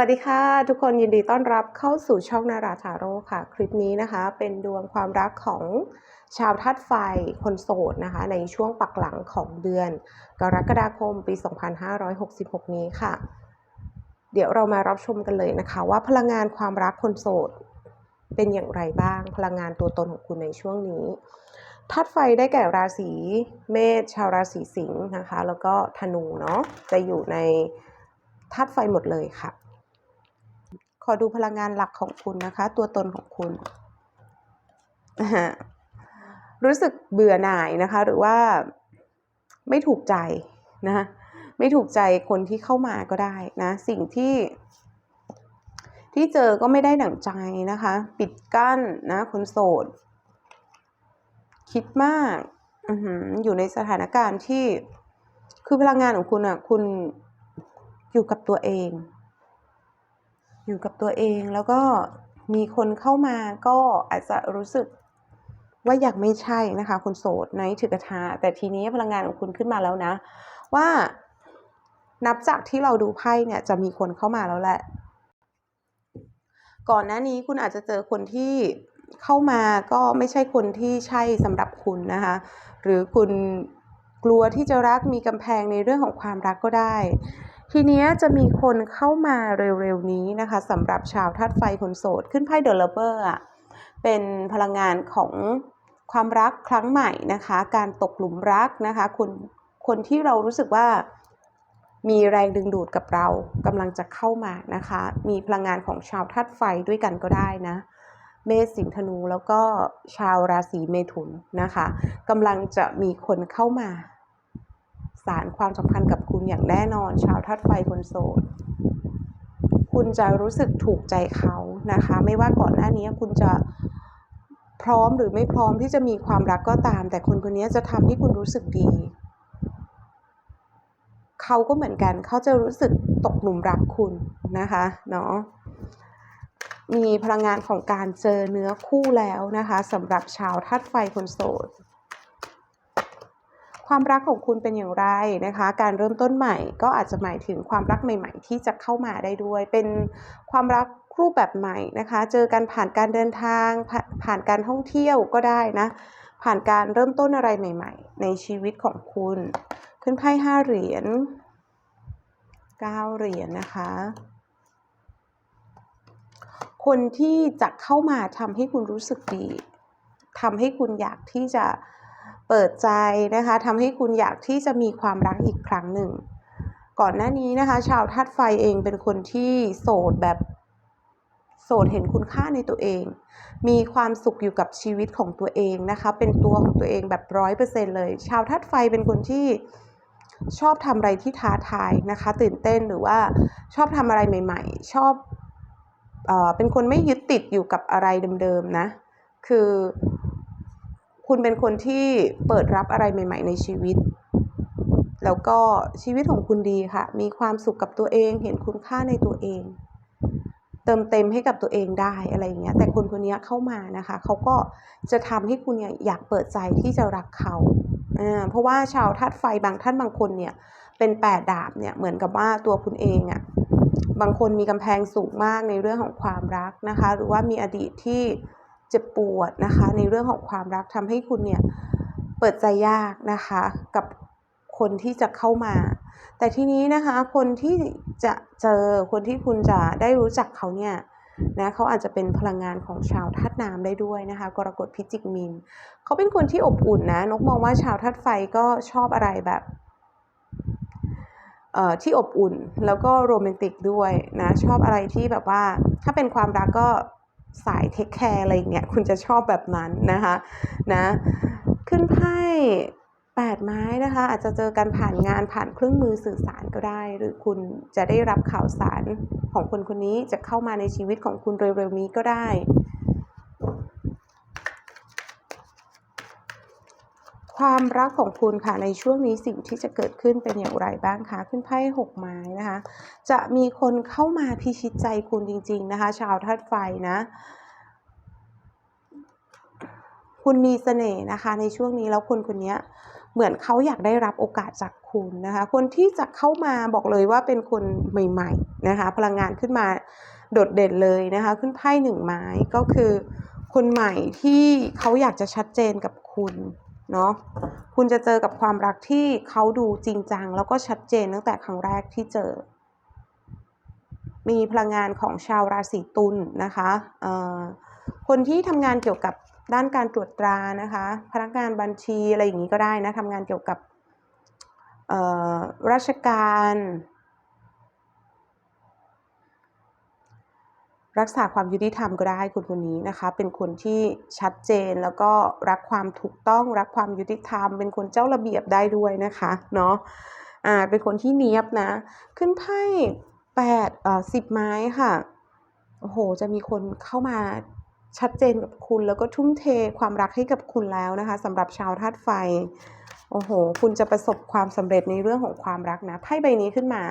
วัสดีค่ะ ทุกคนยินดีต้อนรับเข้าสู่ช่องนาราทาโร่ค่ะ คลิปนี้นะคะ เป็นดวงความรักของชาวธาตุไฟคนโสดนะคะ ในช่วงปักหลังของเดือน กรกฎาคมปี 2566 นี้ค่ะ เดี๋ยวเรามารับชมกันเลยนะคะ ว่าพลังงานความรักคนโสดเป็นอย่างไรบ้าง พลังงานตัวตนของคุณในช่วงนี้ธาตุไฟได้แก่ราศีเมษชาวราศีสิงห์นะคะ แล้วก็ธนูเนาะจะอยู่ในธาตุไฟหมดเลยค่ะ ขอดูพลังงานหลักของคุณนะคะ ตัวตนของคุณ รู้สึกเบื่อหน่ายนะคะ หรือว่าไม่ถูกใจนะไม่ถูกใจคนที่เข้ามาก็ได้นะ สิ่งที่ ที่เจอก็ไม่ได้ดั่งใจนะคะ ปิดกั้นนะคนโสด คิดมากออยู่ในสถานการณ์ที่คือพลังงานของคุณอะ คุณอยู่กับตัวเอง อยู่กับตัวเองแล้วก็มีคนเข้ามาก็อาจจะรู้สึกว่าอยากไม่ใช่นะคะคุณโสดในถือกระทาแต่ทีนี้พลังงานของคุณขึ้นมาแล้วนะ ว่านับจากที่เราดูไพ่เนี่ยจะมีคนเข้ามาแล้วแหละ ก่อนหน้านี้คุณอาจจะเจอคนที่เข้ามาก็ไม่ใช่คนที่ใช่สำหรับคุณนะคะ หรือคุณกลัวที่จะรักมีกำแพงในเรื่องของความรักก็ได้ ทีนี้จะมีคนเข้ามาเร็วๆนี้นะคะสำหรับชาวธาตุไฟคนโสด ขึ้นไพ่เดลเบอร์อะเป็นพลังงานของความรักครั้งใหม่นะคะ การตกหลุมรักนะคะคนคนที่เรารู้สึกว่ามีแรงดึงดูดกับเรากำลังจะเข้ามานะคะ มีพลังงานของชาวธาตุไฟด้วยกันก็ได้นะ เมษสิงธนูแล้วก็ชาวราศีเมถุนนะคะกำลังจะมีคนเข้ามาสารความสัมพันธ์กับค อย่างแน่นอน ชาวทัดไฟคนโสด คุณจะรู้สึกถูกใจเขานะคะ ไม่ว่าก่อนหน้านี้คุณจะพร้อมหรือไม่พร้อมที่จะมีความรักก็ตาม แต่คนคนนี้จะทำให้คุณรู้สึกดี เขาก็เหมือนกัน เขาจะรู้สึกตกหลุมรักคุณนะคะเนาะมีพลังงานของการเจอเนื้อคู่แล้วนะคะสำหรับชาวทัดไฟคนโสด ความรักของคุณเป็นอย่างไรนะคะ การเริ่มต้นใหม่ก็อาจจะหมายถึงความรักใหม่ ๆ ที่จะเข้ามาได้ด้วย เป็นความรักรูปแบบใหม่นะคะ เจอกันผ่านการเดินทางผผ่านการท่องเที่ยวก็ได้นะ ผ่านการเริ่มต้นอะไรใหม่ ๆ ในชีวิตของคุณ ขึ้นไพ่ห้าเหรียญเก้าเหรียญนะคะ คนที่จะเข้ามาทำให้คุณรู้สึกดีทำให้คุณอยากที่จะ เปิดใจนะคะทำให้คุณอยากที่จะมีความรักอีกครั้งหนึ่ง ก่อนหน้านี้นะคะ ชาวธาตุไฟเองเป็นคนที่โสดแบบโสดเห็นคุณค่าในตัวเอง มีความสุขอยู่กับชีวิตของตัวเองนะคะ เป็นตัวของตัวเองแบบร้อยเปอร์เซ็นเลย ชาวธาตุไฟเป็นคนที่ชอบทำอะไรที่ท้าทายนะคะ ตื่นเต้นหรือว่าชอบทำอะไรใหม่ ๆ ชอบเออเป็นคนไม่ยึดติดอยู่กับอะไรเดิมๆนะ คือ คุณเป็นคนที่เปิดรับอะไรใหม่ ๆ ในชีวิต แล้วก็ชีวิตของคุณดีค่ะ มีความสุขกับตัวเอง เห็นคุณค่าในตัวเอง เติมเต็มให้กับตัวเองได้อะไรอย่างเงี้ย แต่คนคนนี้เข้ามานะคะ เขาก็จะทำให้คุณเนี่ยอยากเปิดใจที่จะรักเขาอ่าเพราะว่าชาวธาตุไฟบางท่านบางคนเนี่ย เป็นแปดดาบเนี่ยเหมือนกับว่าตัวคุณเองอะ่ะบางคนมีกำแพงสูงมากในเรื่องของความรักนะคะ หรือว่ามีอดีตที่ จ็บปวดนะคะ ในเรื่องของความรักทำให้คุณเนี่ยเปิดใจยากนะคะ กับคนที่จะเข้ามา แต่ทีนี้นะคะคนที่จะเจอคนที่คุณจะได้รู้จักเขาเนี่ยนะเขาอาจจะเป็นพลังงานของชาวธาตุน้ำได้ด้วยนะคะกรกฎพิจิกมินเขาเป็นคนที่อบอุ่นนะนกมองว่าชาวธาตุไฟก็ชอบอะไรแบบที่อบอุ่นแล้วก็โรแมนติกด้วยนะชอบอะไรที่แบบว่า ถ้าเป็นความรักก็ สายเทคแคร์อะไรเงี้ยคุณจะชอบแบบนั้นนะคะนะขึ้นไพ่แปดไม้นะคะ อาจจะเจอกันผ่านงานผ่านเครื่องมือสื่อสารก็ได้ หรือคุณจะได้รับข่าวสารของคนคนนี้จะเข้ามาในชีวิตของคุณเร็วๆนี้ก็ได้ ความรักของคุณค่ะในช่วงนี้สิ่งที่จะเกิดขึ้นเป็นอย่างไรบ้างคะขึ้นไพ่หกไม้นะคะ จะมีคนเข้ามาพิชิตใจคุณจริง ๆนะคะ ชาวธาตุไฟนะคุณมีเสน่ห์นะคะในช่วงนี้แล้วคนคนนี้เหมือนเขาอยากได้รับโอกาสจากคุณนะคะ คนที่จะเข้ามาบอกเลยว่าเป็นคนใหม่ๆนะคะ พลังงานขึ้นมาโดดเด่นเลยนะคะ ขึ้นไพ่หนึ่งไม้ก็คือ คนใหม่ที่เขาอยากจะชัดเจนกับคุณ เนาะคุณจะเจอกับความรักที่เขาดูจริงจัง แล้วก็ชัดเจนตั้งแต่ครั้งแรกที่เจอ มีพลังงานของชาวราศีตุลนะคะคนที่ทำงานเกี่ยวกับด้านการตรวจตรานะคะ พนักงานบัญชีอะไรอย่างนี้ก็ได้นะทำงานเกี่ยวกับราชการ รักษาความยุติธรรมก็ได้คนคนนี้นะคะ เป็นคนที่ชัดเจนแล้วก็รักความถูกต้องรักความยุติธรรม เป็นคนเจ้าระเบียบได้ด้วยนะคะเนาะอ่าเป็นคนที่เนียบนะ ขึ้นไพ่แปดเอ่อสิบไม้ค่ะโอ้โห จะมีคนเข้ามาชัดเจนกับคุณแล้วก็ทุ่มเทความรักให้กับคุณแล้วนะคะสำหรับชาวธาตุไฟโอ้โห คุณจะประสบความสำเร็จในเรื่องของความรักนะไพ่ใบนี้ขึ้นมา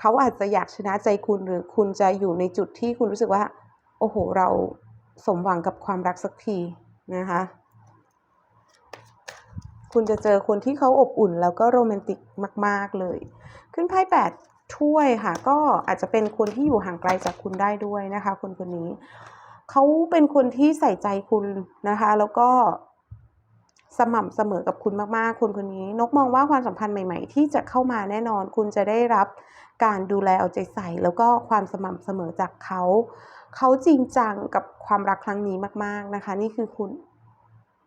เขาอาจจะอยากชนะใจคุณหรือคุณจะอยู่ในจุดที่คุณรู้สึกว่า โอ้โห เราสมหวังกับความรักสักทีนะคะ คุณจะเจอคนที่เขาอบอุ่นแล้วก็โรแมนติกมาก ๆเลย ขึ้นไพ่แปดถ้วยค่ะ ก็อาจจะเป็นคนที่อยู่ห่างไกลจากคุณได้ด้วยนะคะ คนคนนี้ เขาเป็นคนที่ใส่ใจคุณนะคะ แล้วก็ สม่ำเสมอกับคุณมากๆ คนคนนี้ นกมองว่าความสัมพันธ์ใหม่ ๆ ที่จะเข้ามาแน่นอน คุณจะได้รับการดูแลเอาใจใส่ แล้วก็ความสม่ำเสมอจากเขา เขาจริงจังกับความรักครั้งนี้มาก ๆนะคะ นี่คือคุณ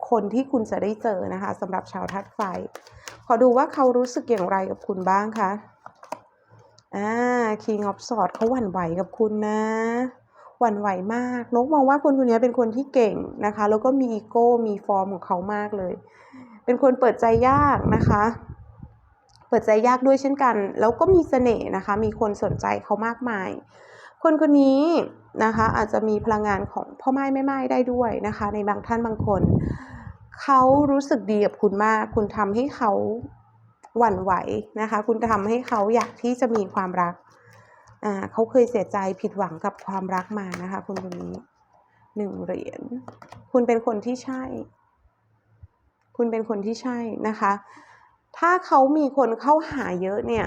คนที่คุณจะได้เจอนะคะสำหรับชาวธาตุไฟ ขอดูว่าเขารู้สึกอย่างไรกับคุณบ้างคะอ่า King of Swords เขาหวั่นไหวกับคุณนะ หวั่นไหวมาก นกมองว่าคนคนนี้เป็นคนที่เก่งนะคะ แล้วก็มีอีโก้ มีฟอร์มของเขามากเลย เป็นคนเปิดใจยากนะคะ เปิดใจยากด้วยเช่นกัน แล้วก็มีเสน่ห์นะคะ มีคนสนใจเขามากมาย คนคนนี้นะคะอาจจะมีพลังงานของพ่อไม้แม่ไม้ได้ด้วยนะคะ ในบางท่านบางคน เขารู้สึกดีกับคุณมาก คุณทำให้เขาหวั่นไหวนะคะ คุณทำให้เขาอยากที่จะมีความรัก อ่าเขาเคยเสียใจผิดหวังกับความรักมานะคะ คนคนนี้หนึ่งเหรียญคุณเป็นคนที่ใช่ คุณเป็นคนที่ใช่นะคะ ถ้าเขามีคนเข้าหาเยอะเนี่ย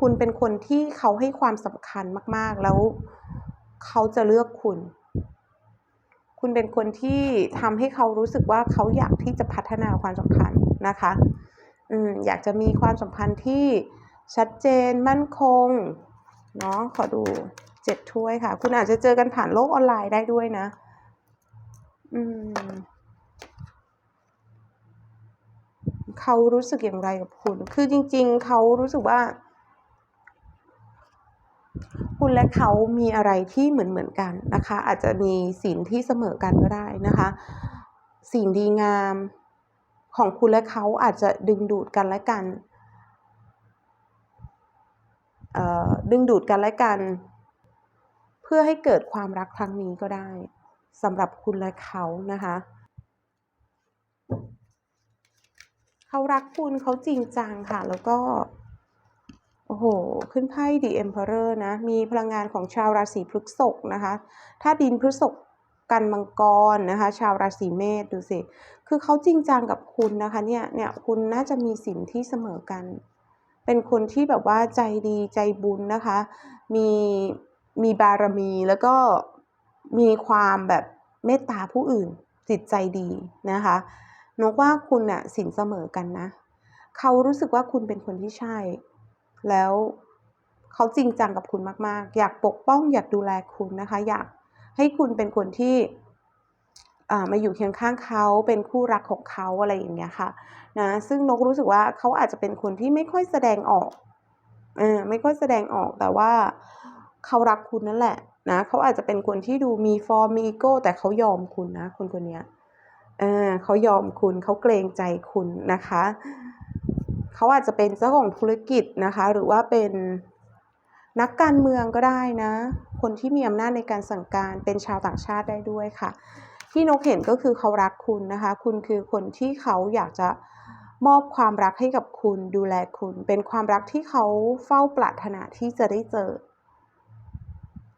คุณเป็นคนที่เขาให้ความสำคัญมาก ๆ แล้วเขาจะเลือกคุณ คุณเป็นคนที่ทำให้เขารู้สึกว่าเขาอยากที่จะพัฒนาความสัมพันธ์นะคะอือยากจะมีความสัมพันธ์ที่ชัดเจนมั่นคง เนาะขอดูเจ็ดถ้วยค่ะ คุณอาจจะเจอกันผ่านโลกออนไลน์ได้ด้วยนะ อืมเขารู้สึกอย่างไรกับคุณ คือจริง ๆ เขารู้สึกว่า คุณและเขามีอะไรที่เหมือนเหมือนกันนะคะ อาจจะมีศีลที่เสมอกันก็ได้นะคะสิ่งดีงามของคุณและเขาอาจจะดึงดูดกันและกันเอ่อ ดึงดูดกันและกัน เพื่อให้เกิดความรักครั้งนี้ก็ได้สำหรับคุณและเขานะคะ เขารักคุณเขาจริงจังค่ะ แล้วก็โอ้โห ขึ้นไพ่ The Emperor นะ มีพลังงานของชาวราศีพฤษภนะคะถ้าดินพฤษภกันมังกรนะคะ ชาวราศีเมษดูสิ คือเขาจริงจังกับคุณนะคะ เนี่ยเนี่ยคุณน่าจะมีสินที่เสมอกัน เป็นคนที่แบบว่าใจดีใจบุญนะคะ มีมีบารมีแล้วก็มีความแบบเมตตาผู้อื่นจิตใจดีนะคะนกว่าคุณน่ะสินเสมอกันนะ เขารู้สึกว่าคุณเป็นคนที่ใช่ แล้วเขาจริงจังกับคุณมาก ๆ อยากปกป้องอยากดูแลคุณนะคะ อยากให้คุณเป็นคนที่ มาอยู่เคียงข้างเขาเป็นคู่รักของเขาอะไรอย่างเงี้ยค่ะนะซึ่งนกรู้สึกว่าเขาอาจจะเป็นคนที่ไม่ค่อยแสดงออกเออไม่ค่อยแสดงออกแต่ว่าเขารักคุณนั่นแหละนะเขาอาจจะเป็นคนที่ดูมีฟอร์มมีอีโก้แต่เขายอมคุณนะคนคนเนี้ยเออเขายอมคุณเขาเกรงใจคุณนะคะเขาอาจจะเป็นเจ้าของธุรกิจนะคะ หรือว่าเป็นนักการเมืองก็ได้นะ คนที่มีอำนาจในการสั่งการเป็นชาวต่างชาติได้ด้วยค่ะ ที่นกเห็นก็คือเขารักคุณนะคะ คุณคือคนที่เขาอยากจะมอบความรักให้กับคุณดูแลคุณ เป็นความรักที่เขาเฝ้าปรารถนาที่จะได้เจอ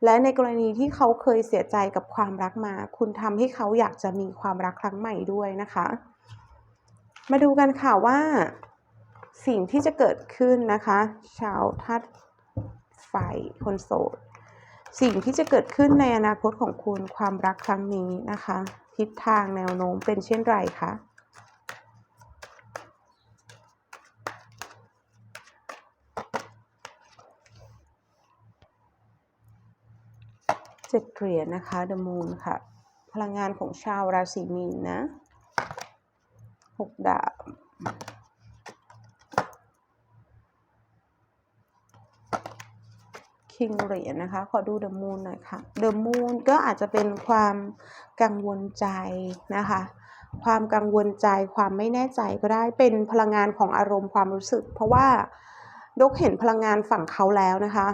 และในกรณีที่เขาเคยเสียใจกับความรักมา คุณทำให้เขาอยากจะมีความรักครั้งใหม่ด้วยนะคะ มาดูกันค่ะว่า สิ่งที่จะเกิดขึ้นนะคะ ชาวทัดไฟคนโสด สิ่งที่จะเกิดขึ้นในอนาคตของคุณความรักครั้งนี้นะคะ ทิศทางแนวโน้มเป็นเช่นไรคะเจ็ดเหรียญนะคะ The Moon ค่ะ พลังงานของชาวราศีมีนนะหกดาบ คิงเหรียญนะคะ ขอดูเดอะมูนหน่อยค่ะเดอะมูนก็อาจจะเป็นความกังวลใจนะคะ ความกังวลใจความไม่แน่ใจก็ได้เป็นพลังงานของอารมณ์ความรู้สึก เพราะว่าดกเห็นพลังงานฝั่งเขาแล้วนะคะ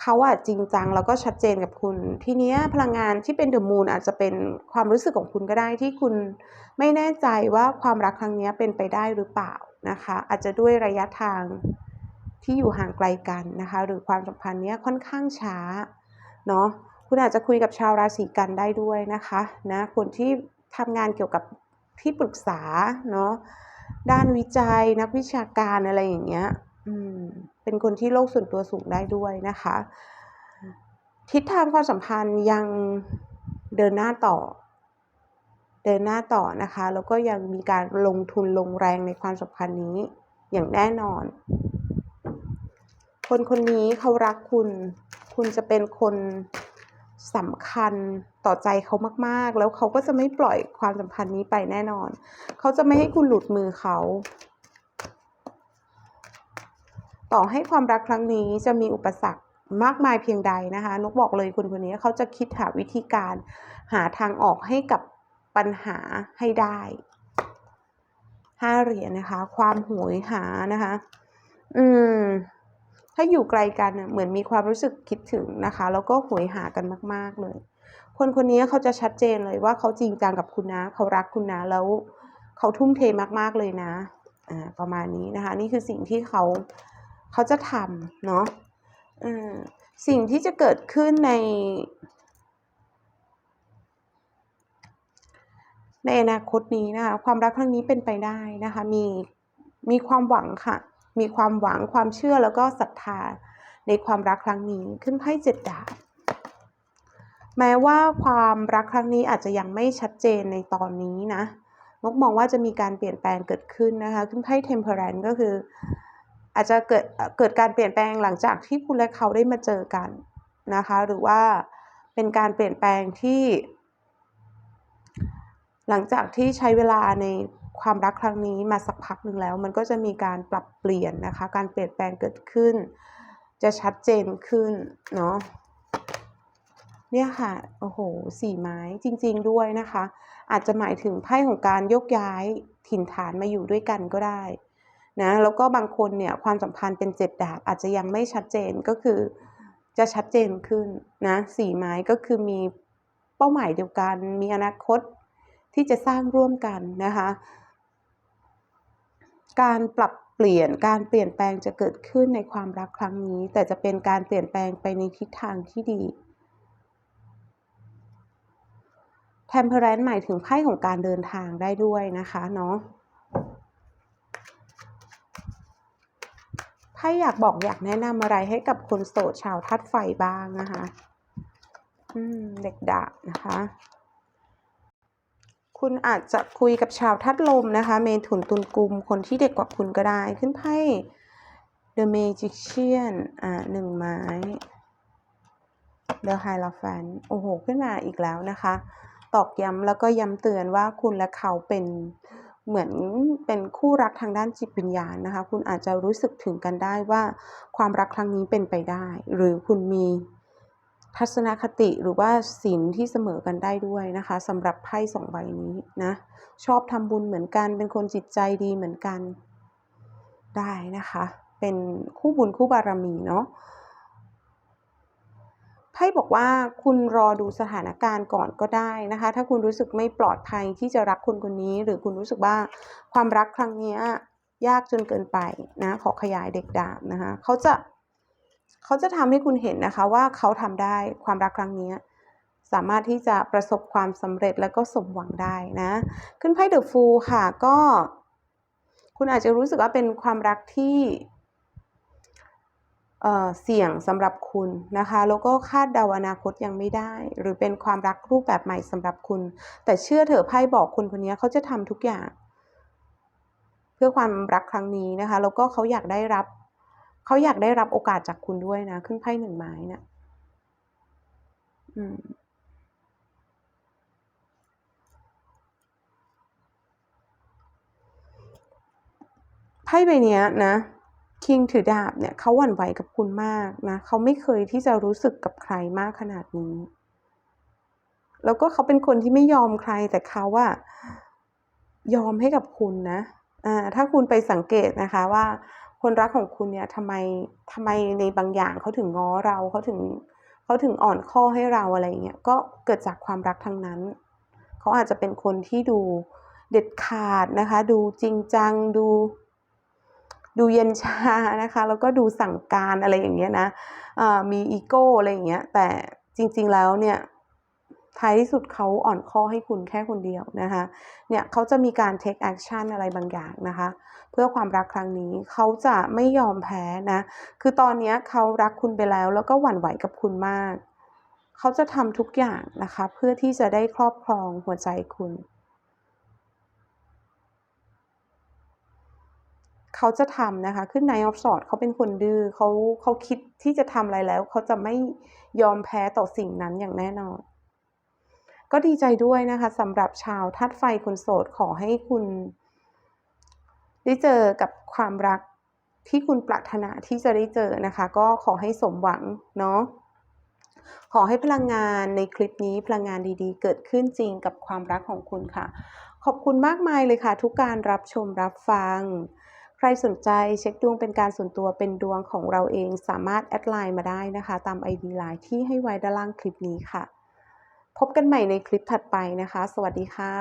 เขาอะจริงจังแล้วก็ชัดเจนกับคุณ ทีเนี้ยพลังงานที่เป็นเดอะมูนอาจจะเป็นความรู้สึกของคุณก็ได้ที่คุณไม่แน่ใจว่าความรักครั้งนี้เป็นไปได้หรือเปล่านะคะ อาจจะด้วยระยะทาง ที่อยู่ห่างไกลกันนะคะ หรือความสัมพันธ์เนี้ยค่อนข้างช้าเนาะคุณอาจจะคุยกับชาวราศีกันได้ด้วยนะคะนะคนที่ทำงานเกี่ยวกับที่ปรึกษาเนาะด้านวิจัยนักวิชาการอะไรอย่างเงี้ยอืมเป็นคนที่โลกส่วนตัวสูงได้ด้วยนะคะ ทิศทางความสัมพันธ์ยังเดินหน้าต่อ เดินหน้าต่อนะคะ แล้วก็ยังมีการลงทุนลงแรงในความสัมพันธ์นี้อย่างแน่นอน คนคนนี้เขารักคุณ คุณจะเป็นคนสำคัญต่อใจเขามากๆ แล้วเขาก็จะไม่ปล่อยความสัมพันธ์นี้ไปแน่นอน เขาจะไม่ให้คุณหลุดมือเขา ต่อให้ความรักครั้งนี้จะมีอุปสรรคมากมายเพียงใดนะคะ นกบอกเลยคนคนนี้เขาจะคิดหาวิธีการหาทางออกให้กับปัญหาให้ได้ห้าเหรียญนะคะ ความหวยหานะคะ อืม ถ้าอยู่ไกลกันเหมือนมีความรู้สึกคิดถึงนะคะ แล้วก็หวยหากันมาก ๆเลย คนคนนี้เขาจะชัดเจนเลยว่าเขาจริงจังกับคุณนะ เขารักคุณนะ แล้วเขาทุ่มเทมากๆเลยนะอ่าประมาณนี้นะคะ นี่คือสิ่งที่เขาเขาจะทำเนาะอืมสิ่งที่จะเกิดขึ้นใน ในอนาคตนี้นะคะ ความรักครั้งนี้เป็นไปได้นะคะ มีมีความหวังค่ะ มีความหวังความเชื่อแล้วก็ศรัทธาในความรักครั้งนี้ขึ้นไพ่เจ็ดดาบแม้ว่าความรักครั้งนี้อาจจะยังไม่ชัดเจนในตอนนี้นะนกมองว่าจะมีการเปลี่ยนแปลงเกิดขึ้นนะคะขึ้นไพ่ temperance ก็คือ อาจจะเกิดเกิดการเปลี่ยนแปลงหลังจากที่คุณและเขาได้มาเจอกันนะคะ หรือว่าเป็นการเปลี่ยนแปลงที่ หลังจากที่ใช้เวลาใน ความรักครั้งนี้มาสักพักหนึ่งแล้ว มันก็จะมีการปรับเปลี่ยนนะคะ การเปลี่ยนแปลงเกิดขึ้น จะชัดเจนขึ้นเนาะเนี่ยค่ะ โอ้โห สี่ไม้จริง ๆ ด้วยนะคะ อาจจะหมายถึงไพ่ของการยกย้ายถิ่นฐานมาอยู่ด้วยกันก็ได้นะ แล้วก็บางคนเนี่ยความสัมพันธ์เป็นเจ็ดดาบอาจจะยังไม่ชัดเจนก็คือจะชัดเจนขึ้นนะสี่ไม้ก็คือมีเป้าหมายเดียวกัน มีอนาคตที่จะสร้างร่วมกันนะคะ การปรับเปลี่ยนการเปลี่ยนแปลงจะเกิดขึ้นในความรักครั้งนี้ แต่จะเป็นการเปลี่ยนแปลงไปในทิศทางที่ดี Temperance หมายถึงไพ่ของการเดินทางได้ด้วยนะคะเนาะไพ่อยากบอกอยากแนะนำอะไรให้กับคนโสดชาวทัดไฟบ้างนะคะ อืม เด็กดาบนะคะ คุณอาจจะคุยกับชาวทัดลมนะคะ เมถุนตุลกุม คนที่เด็กกว่าคุณก็ได้ ขึ้นไพ่ The Magician อ่าหนึ่งไม้ The Hierophant โอ้โห ขึ้นมาอีกแล้วนะคะ ตอกย้ำแล้วก็ย้ำเตือนว่าคุณและเขาเป็นเหมือนเป็นคู่รักทางด้านจิตวิญญาณนะคะ คุณอาจจะรู้สึกถึงกันได้ว่าความรักครั้งนี้เป็นไปได้ หรือคุณมี ทัศนคติหรือว่าศีลที่เสมอกันได้ด้วยนะคะสำหรับไพ่สองใบนี้นะชอบทำบุญเหมือนกัน เป็นคนจิตใจดีเหมือนกันได้นะคะ เป็นคู่บุญคู่บารมีเนาะไพ่บอกว่าคุณรอดูสถานการณ์ก่อนก็ได้นะคะ ถ้าคุณรู้สึกไม่ปลอดภัยที่จะรักคนคนนี้ หรือคุณรู้สึกว่าความรักครั้งนี้ยากจนเกินไปนะขอขยายเด็กดาบนะคะเขาจะ เขาจะทำให้คุณเห็นนะคะว่าเขาทำได้ความรักครั้งนี้สามารถที่จะประสบความสำเร็จแล้วก็สมหวังได้นะ ขึ้นไพ่เดอะฟูลค่ะก็ คุณอาจจะรู้สึกว่าเป็นความรักที่เเสี่ยงสำหรับคุณนะคะ แล้วก็คาดเดาอนาคตยังไม่ได้ หรือเป็นความรักรูปแบบใหม่สำหรับคุณ แต่เชื่อเถอะไพ่บอกคุณคนนี้เขาจะทำทุกอย่าง เพื่อความรักครั้งนี้นะคะ แล้วก็เขาอยากได้รับ เขาอยากได้รับโอกาสจากคุณด้วยนะ ขึ้นไพ่หนึ่งไม้นะอืมไพ่ใบนี้นะคิงถือดาบเนี่ยเขาหวั่นไหวกับคุณมากนะเขาไม่เคยที่จะรู้สึกกับใครมากขนาดนี้ แล้วก็เขาเป็นคนที่ไม่ยอมใครแต่เขาว่ายอมให้กับคุณนะอ่าถ้าคุณไปสังเกตนะคะว่า คนรักของคุณเนี่ยทำไมทำไมในบางอย่างเขาถึงง้อเราเขาถึงเขาถึงอ่อนข้อให้เราอะไรเงี้ยก็เกิดจากความรักทั้งนั้น เขาอาจจะเป็นคนที่ดูเด็ดขาดนะคะ ดูจริงจังดู ดูเย็นชานะคะ แล้วก็ดูสั่งการอะไรอย่างเงี้ยนะมีอีโก้อะไรอย่างเงี้ยแต่จริง ๆแล้วเนี่ย ท้ายที่สุดเขาอ่อนข้อให้คุณแค่คนเดียวนะคะ เนี่ยเขาจะมีการ take action อะไรบางอย่างนะคะ เพื่อความรักครั้งนี้เขาจะไม่ยอมแพ้นะ คือตอนนี้เขารักคุณไปแล้ว แล้วก็หวั่นไหวกับคุณมาก เขาจะทำทุกอย่างนะคะ เพื่อที่จะได้ครอบครองหัวใจคุณ เขาจะทำนะคะ ขึ้นนายออฟสอดเขาเป็นคนดื้อเขาเขาคิดที่จะทำอะไรแล้ว เขาจะไม่ยอมแพ้ต่อสิ่งนั้นอย่างแน่นอน ก็ดีใจด้วยนะคะสำหรับชาวทัดไฟคนโสดขอให้คุณ ได้เจอกับความรักที่คุณปรารถนาที่จะได้เจอนะคะ ก็ขอให้สมหวังเนาะขอให้พลังงานในคลิปนี้พลังงานดีๆ เกิดขึ้นจริงกับความรักของคุณค่ะ ขอบคุณมากมายเลยค่ะ ทุกการรับชมรับฟัง ใครสนใจเช็คดวงเป็นการส่วนตัวเป็นดวงของเราเองสามารถแอดไลน์มาได้นะคะ ตาม ID ไลน์ที่ให้ไว้ด้านล่างคลิปนี้ค่ะ พบกันใหม่ในคลิปถัดไปนะคะ สวัสดีค่ะ